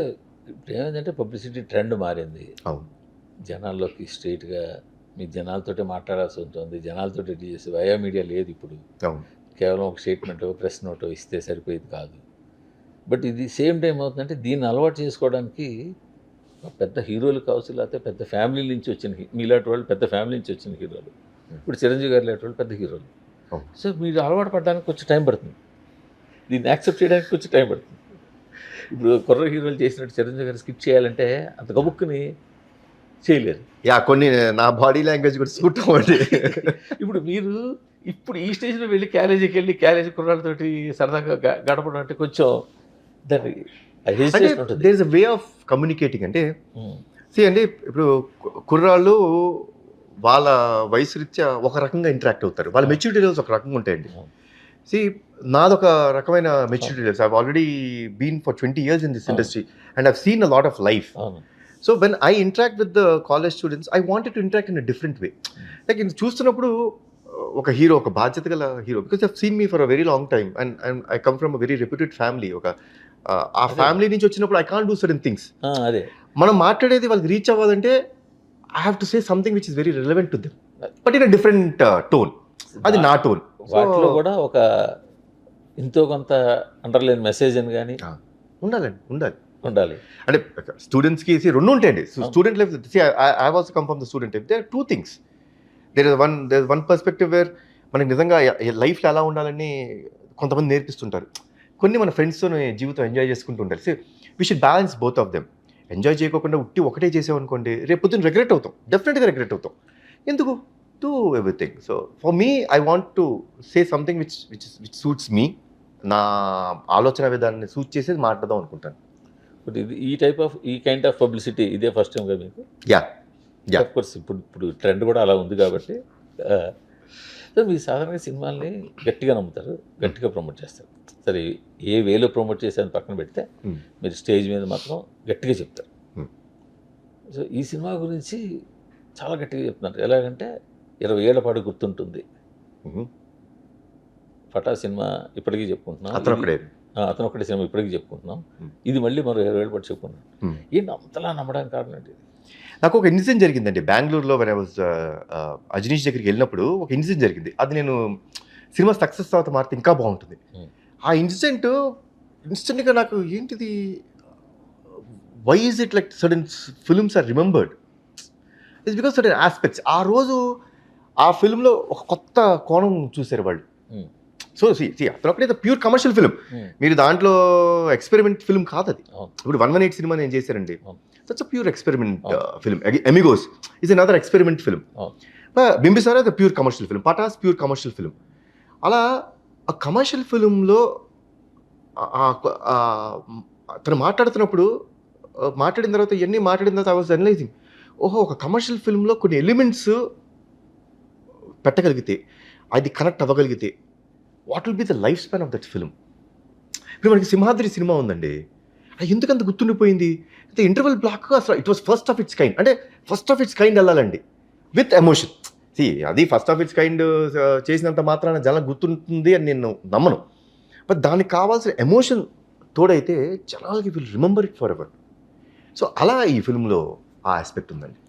అంటే ఇప్పుడు ఏమైందంటే పబ్లిసిటీ ట్రెండ్ మారింది. జనాల్లోకి స్ట్రైట్గా మీ జనాలతోటే మాట్లాడాల్సి ఉంటుంది. జనాలతో డీల్ చేసి వయా మీడియా లేదు ఇప్పుడు. కేవలం ఒక స్టేట్మెంట్ ప్రెస్ నోటో ఇస్తే సరిపోయేది కాదు. బట్ ఇది సేమ్ టైం అవుతుందంటే దీన్ని అలవాటు చేసుకోవడానికి పెద్ద హీరోలు కావచ్చు లేకపోతే పెద్ద ఫ్యామిలీ నుంచి వచ్చిన మీలాంటి వాళ్ళు పెద్ద ఫ్యామిలీ నుంచి వచ్చిన హీరోలు. ఇప్పుడు చిరంజీవి గారు లాంటి వాళ్ళు పెద్ద హీరోలు. సో మీరు అలవాటు పడడానికి కొంచెం టైం పడుతుంది. దీన్ని యాక్సెప్ట్ చేయడానికి కొంచెం టైం పడుతుంది. ఇప్పుడు కుర్ర హీరోలు చేసినట్టు చిరంజీవి గారు స్కిప్ చేయాలంటే అంత గబుక్కుని చేయలేరు. యా కొన్ని నా బాడీ లాంగ్వేజ్ కూడా సూట్ అవ్వండి. ఇప్పుడు మీరు ఇప్పుడు ఈ స్టేజ్లో వెళ్ళి క్యాలేజీకి వెళ్ళి క్యాలేజీ కుర్రాళ్ళతోటి సరదాగా గడపడం అంటే కొంచెం దాన్ని అంటే there is a way of communicating అంటే సి అండి ఇప్పుడు కుర్రాళ్ళు వాళ్ళ వయసు రీత్యా ఒక రకంగా ఇంటరాక్ట్ అవుతారు. వాళ్ళ మెచ్యూరిటీ లెవెల్స్ ఒక రకంగా ఉంటాయండి. సి నాదొక రకమైన maturity levels I already been for twenty years in this. Industry and I've seen a lot of life so when I interact with the college students I wanted to interact in a different way like ఇది చూస్తున్నప్పుడు ఒక hero ఒక బాధ్యత గల hero because I've seen me for a very long time and and I come from a very reputed family ఒక ఆ. Family నుంచి వచ్చినప్పుడు I can't do certain things అదే. మనం మాట్లాడేది వాళ్ళకి రీచ్ అవ్వాలంటే I have to say something which is very relevant to them but in a different tone అది నా టోన్ వాటిలో కూడా ఒక ఎంతో కొంత అండర్లైన్ మెసేజ్ అని కానీ ఉండాలండి ఉండాలి. ఉండాలి. అంటే స్టూడెంట్స్కి రెండు ఉంటాయండి. Student life I also come from the student life there two things there is one there one perspective where మనకి నిజంగా లైఫ్లో ఎలా ఉండాలని కొంతమంది నేర్పిస్తుంటారు. కొన్ని మన ఫ్రెండ్స్తో జీవితం ఎంజాయ్ చేసుకుంటూ ఉంటారు. So we should balance both of them enjoy చేయకుండా ఉట్టి ఒకటే చేసామనుకోండి రేపు పొద్దున్న రిగ్రెట్ అవుతాం. డెఫినెట్గా రిగ్రెట్ అవుతాం. ఎందుకు? Do everything so for me I want to say something which which which suits me నా ఆలోచన విధానాన్ని సూట్ చేసేది మాట్లాడదాం అనుకుంటాను. బట్ ఇది ఈ టైప్ ఆఫ్ ఈ కైండ్ ఆఫ్ పబ్లిసిటీ ఇదే ఫస్ట్ టైం కదా మీకు? యా. ఆఫ్ కోర్స్ ఇప్పుడు ఇప్పుడు ట్రెండ్ కూడా అలా ఉంది కాబట్టి సో మీరు సాధారణంగా సినిమాల్ని గట్టిగా నమ్ముతారు గట్టిగా ప్రమోట్ చేస్తారు. సరే ఏ వేలో ప్రమోట్ చేసేది పక్కన పెడితే Hmm. మీరు స్టేజ్ మీద మాత్రం గట్టిగా చెప్తారు. Hmm. సో ఈ సినిమా గురించి చాలా గట్టిగా చెప్తున్నారు. ఎలాగంటే ఇరవై ఏళ్ళ పాటు గుర్తుంటుంది. పటా సినిమా ఇప్పటికీ చెప్పుకుంటున్నాం. అతను ఒకడే అతను ఒకటి సినిమా ఇప్పటికీ చెప్పుకుంటున్నాం. ఇది మళ్ళీ మరో ఇరవై ఏళ్ళ పాటు చెప్పుకున్నాం. ఏంటి అంతలా నమ్మడానికి కారణం ఏంటి? నాకు ఒక ఇన్సిడెంట్ జరిగిందండి. బెంగళూరులో వెన్ ఐ వాజ్ అజనీష్ దగ్గరికి వెళ్ళినప్పుడు ఒక ఇన్సిడెంట్ జరిగింది. అది నేను సినిమా సక్సెస్ తర్వాత మారితే ఇంకా బాగుంటుంది. ఆ ఇన్సిడెంట్ ఇన్స్టెంట్గా నాకు ఏంటిది? Why is it like sudden films are remembered it's because sudden aspects ఆ రోజు ఆ ఫిల్మ్లో ఒక కొత్త కోణం చూశారు వాళ్ళు. సో సి సి అతను ఒకటే ప్యూర్ కమర్షియల్ ఫిల్మ్. మీరు దాంట్లో ఎక్స్పెరిమెంట్ ఫిల్మ్ కాదు అది. ఇప్పుడు వన్ వన్ ఎయిట్ సినిమా నేను. That's a pure experiment. Film Amigos is another experiment film. Bimbisara the pure commercial film Pataas pure commercial film అలా ఆ కమర్షియల్ ఫిల్మ్లో తను మాట్లాడుతున్నప్పుడు ఆ, మాట్లాడిన తర్వాత ఇవన్నీ మాట్లాడిన తర్వాత ఐ వాజ్ అనలైజింగ్ ఓహో ఒక కమర్షియల్ ఫిల్మ్లో కొన్ని ఎలిమెంట్స్ పెట్టగలిగితే అది connect అవ్వగలిగితే what will be the life span of that film ఇప్పుడు మనకి సింహాద్రి సినిమా ఉందండి. అది ఎందుకంత గుర్తుండిపోయింది? అయితే ఇంటర్వెల్ బ్లాక్ అసలు it was first of its kind అంటే ఫస్ట్ ఆఫ్ ఇట్స్ కైండ్ వెళ్ళాలండి. విత్ ఎమోషన్ సి అది ఫస్ట్ ఆఫ్ ఇట్స్ కైండ్ చేసినంత మాత్రాన జనం గుర్తుంటుంది అని నేను నమ్మను. బట్ దానికి కావాల్సిన ఎమోషన్ తోడైతే జనాలకి will remember it for ever so అలా ఈ ఫిల్మ్లో ఆ ఆస్పెక్ట్ ఉందండి.